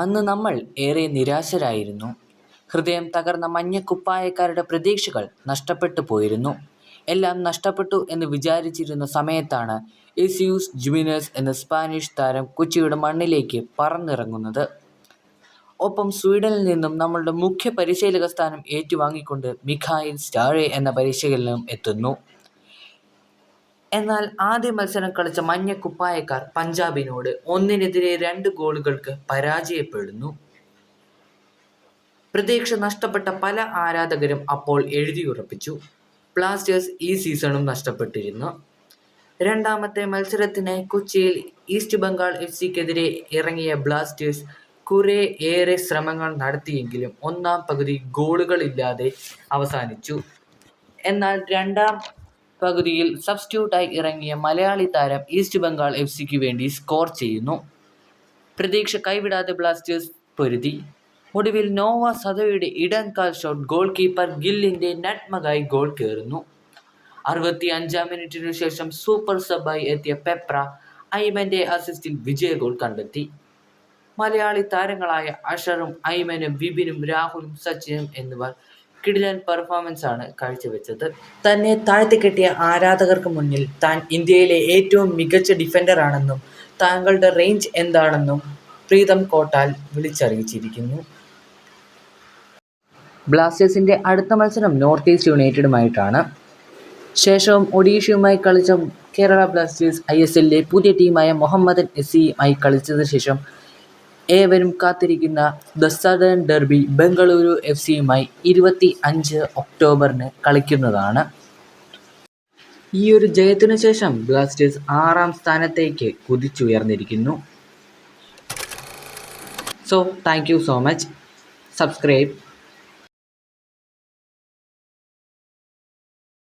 അന്ന് നമ്മൾ ഏറെ നിരാശരായിരുന്നു. ഹൃദയം തകർന്ന മഞ്ഞക്കുപ്പായക്കാരുടെ പ്രതീക്ഷകൾ നഷ്ടപ്പെട്ടു പോയിരുന്നു. എല്ലാം നഷ്ടപ്പെട്ടു എന്ന് വിചാരിച്ചിരുന്ന സമയത്താണ് യെസ്യൂസ് ജുമിനസ് എന്ന സ്പാനിഷ് താരം കൊച്ചിയുടെ മണ്ണിലേക്ക് പറന്നിറങ്ങുന്നത്. ഒപ്പം സ്വീഡനിൽ നിന്നും നമ്മളുടെ മുഖ്യ പരിശീലക സ്ഥാനം ഏറ്റുവാങ്ങിക്കൊണ്ട് മിഖായിൽ സ്റ്റാഴെ എന്ന പരിശീലകനും എത്തുന്നു. എന്നാൽ ആദ്യ മത്സരം കളിച്ച മഞ്ഞക്കുപ്പായക്കാർ പഞ്ചാബിനോട് ഒന്നിനെതിരെ രണ്ട് ഗോളുകൾക്ക് പരാജയപ്പെടുന്നു. പ്രതീക്ഷ നഷ്ടപ്പെട്ട പല ആരാധകരും അപ്പോൾ എഴുതിയുറപ്പിച്ചു, ബ്ലാസ്റ്റേഴ്സ് ഈ സീസണും നഷ്ടപ്പെട്ടിരുന്നു രണ്ടാമത്തെ മത്സരത്തിന് കൊച്ചിയിൽ ഈസ്റ്റ് ബംഗാൾ എഫ് സിക്കെതിരെ ഇറങ്ങിയ ബ്ലാസ്റ്റേഴ്സ് ഏറെ ശ്രമങ്ങൾ നടത്തിയെങ്കിലും ഒന്നാം പകുതി ഗോളുകളില്ലാതെ അവസാനിച്ചു. എന്നാൽ രണ്ടാം പകുതിയിൽ സബ്സ്റ്റിറ്റ്യൂട്ടായി ഇറങ്ങിയ മലയാളി താരം ഈസ്റ്റ് ബംഗാൾ എഫ് സിക്ക് വേണ്ടി സ്കോർ ചെയ്യുന്നു. പ്രതീക്ഷ കൈവിടാതെ ബ്ലാസ്റ്റേഴ്സ് പൊരുതി. ഒടുവിൽ നോവ സദോയുടെ ഇടംകാൽ ഷോട്ട് ഗോൾ കീപ്പർ ഗില്ലിന്റെ നട്മകായി ഗോൾ കയറുന്നു. അറുപത്തി അഞ്ചാം മിനിറ്റിനു ശേഷം സൂപ്പർ സബായി എത്തിയ പെപ്ര ഐമന്റെ അസിസ്റ്റിൽ വിജയ ഗോൾ കണ്ടെത്തി. മലയാളി താരങ്ങളായ അഷറും ഐമനും വിപിനും രാഹുലും സച്ചിനും എന്നിവർ കിടിലൻ പെർഫോമൻസ് ആണ് കാഴ്ചവെച്ചത്. തന്നെ താഴ്ത്തിക്കെട്ടിയ ആരാധകർക്ക് മുന്നിൽ താൻ ഇന്ത്യയിലെ ഏറ്റവും മികച്ച ഡിഫൻഡർ ഡിഫൻഡറാണെന്നും താങ്കളുടെ റേഞ്ച് എന്താണെന്നും പ്രീതം കോട്ടാൽ വിളിച്ചറിയിച്ചിരിക്കുന്നു. ബ്ലാസ്റ്റേഴ്സിന്റെ അടുത്ത മത്സരം നോർത്ത് ഈസ്റ്റ് യുണൈറ്റഡുമായിട്ടാണ്. ശേഷവും ഒഡീഷയുമായി കളിച്ച കേരള ബ്ലാസ്റ്റേഴ്സ് ഐ എസ് എല്ലിലെ പുതിയ ടീമായ മുഹമ്മദ് എസ് സിയുമായി കളിച്ചതിന് ശേഷം ഏവരും കാത്തിരിക്കുന്ന the southern derby Bengaluru F സിയുമായി ഇരുപത്തി അഞ്ച് ഒക്ടോബറിന് കളിക്കുന്നതാണ്. ഈ ഒരു ജയത്തിനു ശേഷം ബ്ലാസ്റ്റേഴ്സ് ആറാം സ്ഥാനത്തേക്ക് കുതിച്ചുയർന്നിരിക്കുന്നു. So thank you so much. Subscribe